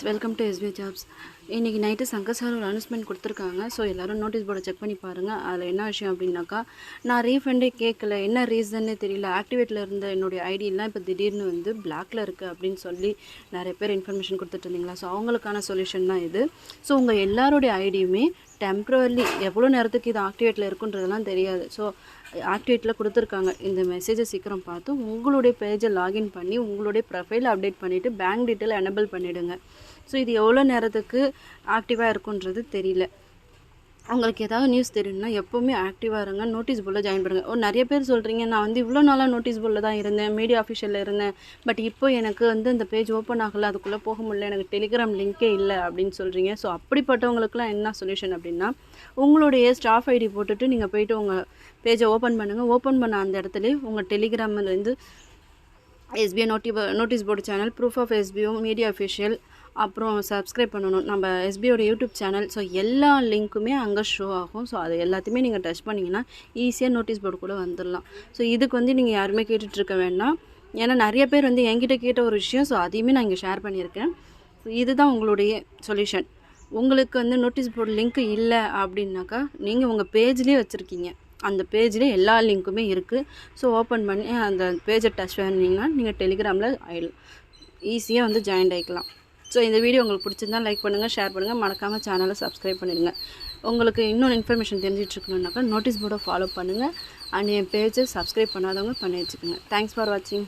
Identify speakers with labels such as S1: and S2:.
S1: guys welcome to SB jobs. இன்றைக்கி night Shankar sir ஒரு announcement கொடுத்துருக்காங்க. ஸோ எல்லோரும் நோட்டீஸ் போர்டை செக் பண்ணி பாருங்கள் அதில் என்ன விஷயம் அப்படின்னாக்கா நான் ரீஃபண்டே கேட்கல என்ன ரீசன்னே தெரியல. ஆக்டிவேட்டில் இருந்த என்னுடைய ஐடியெல்லாம் இப்போ திடீர்னு வந்து பிளாக்ல இருக்குது அப்படின்னு சொல்லி நிறைய பேர் இன்ஃபர்மேஷன் கொடுத்துட்டு இருந்தீங்களா? ஸோ அவங்களுக்கான சொல்யூஷன் தான் இது. ஸோ உங்கள் எல்லாருடைய ஐடியுமே டெம்ப்ரவரிலி எவ்வளோ நேரத்துக்கு இது ஆக்டிவேட்டில் இருக்குன்றதெல்லாம் தெரியாது. ஸோ ஆக்டிவேட்டில் கொடுத்துருக்காங்க. இந்த மெசேஜை சீக்கிரம் பார்த்து உங்களுடைய பேஜை லாகின் பண்ணி உங்களுடைய ப்ரொஃபைலை அப்டேட் பண்ணிவிட்டு பேங்க் டீட்டெயில் எனபிள் பண்ணிவிடுங்க ஸோ இது எவ்வளோ நேரத்துக்கு ஆக்டிவாக இருக்குன்றது தெரியல. உங்களுக்கு ஏதாவது நியூஸ் தெரியணும்னா எப்போவுமே ஆக்டிவாக இருங்க. நோட்டீஸ் போர்டில் ஜாயின் பண்ணுங்கள் ஒரு நிறைய பேர் சொல்கிறீங்க நான் வந்து இவ்வளோ நாளாக நோட்டீஸ் போர்டில் தான் இருந்தேன். மீடியா ஆஃபீஷியலில் இருந்தேன். பட் இப்போ எனக்கு வந்து இந்த பேஜ் ஓப்பன் ஆகலை. அதுக்குள்ளே போக முடியல. எனக்கு டெலிகிராம் லிங்கே இல்லை அப்படின்னு சொல்கிறீங்க ஸோ அப்படிப்பட்டவங்களுக்குலாம் என்ன சொல்யூஷன் அப்படின்னா உங்களுடைய ஸ்டாஃப் ஐடி போட்டுட்டு நீங்கள் போயிட்டு உங்கள் பேஜை ஓப்பன் பண்ணுங்கள் ஓப்பன் பண்ண அந்த இடத்துல உங்கள் டெலிகிராம்லேருந்து SBI naughty notice board channel proof of SBO media official அப்புறம் சப்ஸ்கிரைப் பண்ணணும். நம்ம எஸ்பியோட யூடியூப் சேனல் ஸோ எல்லா லிங்க்குமே அங்கே ஷோ ஆகும். ஸோ அது எல்லாத்தையுமே நீங்கள் டச் பண்ணிங்கன்னா ஈஸியாக நோட்டீஸ் போர்டு கூட வந்துடலாம் ஸோ இதுக்கு வந்து நீங்கள் யாருமே கேட்டுட்ருக்க வேண்டாம். ஏன்னா நிறைய பேர் வந்து என்கிட்ட கேட்ட ஒரு விஷயம் ஸோ அதையுமே நான் இங்கே ஷேர் பண்ணியிருக்கேன். ஸோ இதுதான் உங்களுடைய சொல்யூஷன் உங்களுக்கு வந்து நோட்டீஸ் போர்டு லிங்க் இல்லை அப்படின்னாக்கா நீங்கள் உங்கள் பேஜ்லேயே வச்சுருக்கீங்க. அந்த பேஜ்லேயே எல்லா லிங்க்குமே இருக்குது ஸோ ஓப்பன் பண்ணி அந்த பேஜை டச் பண்ணிங்கன்னா நீங்கள் டெலிகிராமில் ஈஸியாக வந்து ஜாயின் ஆகிக்கலாம் ஸோ இந்த வீடியோ உங்களுக்கு பிடிச்சிருந்தா லைக் பண்ணுங்கள் ஷேர் பண்ணுங்கள் மறக்காமல் சேனலை சப்ஸ்கிரைப் பண்ணிடுங்க. உங்களுக்கு இன்னொன்று இன்ஃபர்மேஷன் தெரிஞ்சிட்ருக்கணுன்னாக்கா நோட்டீஸ் போர்டை ஃபாலோ பண்ணுங்கள் அண்ட் என் பேஜை சப்ஸ்கிரைப் பண்ணாதவங்க பண்ணி வச்சுக்கோங்க. தேங்க்ஸ் ஃபார் வாட்சிங்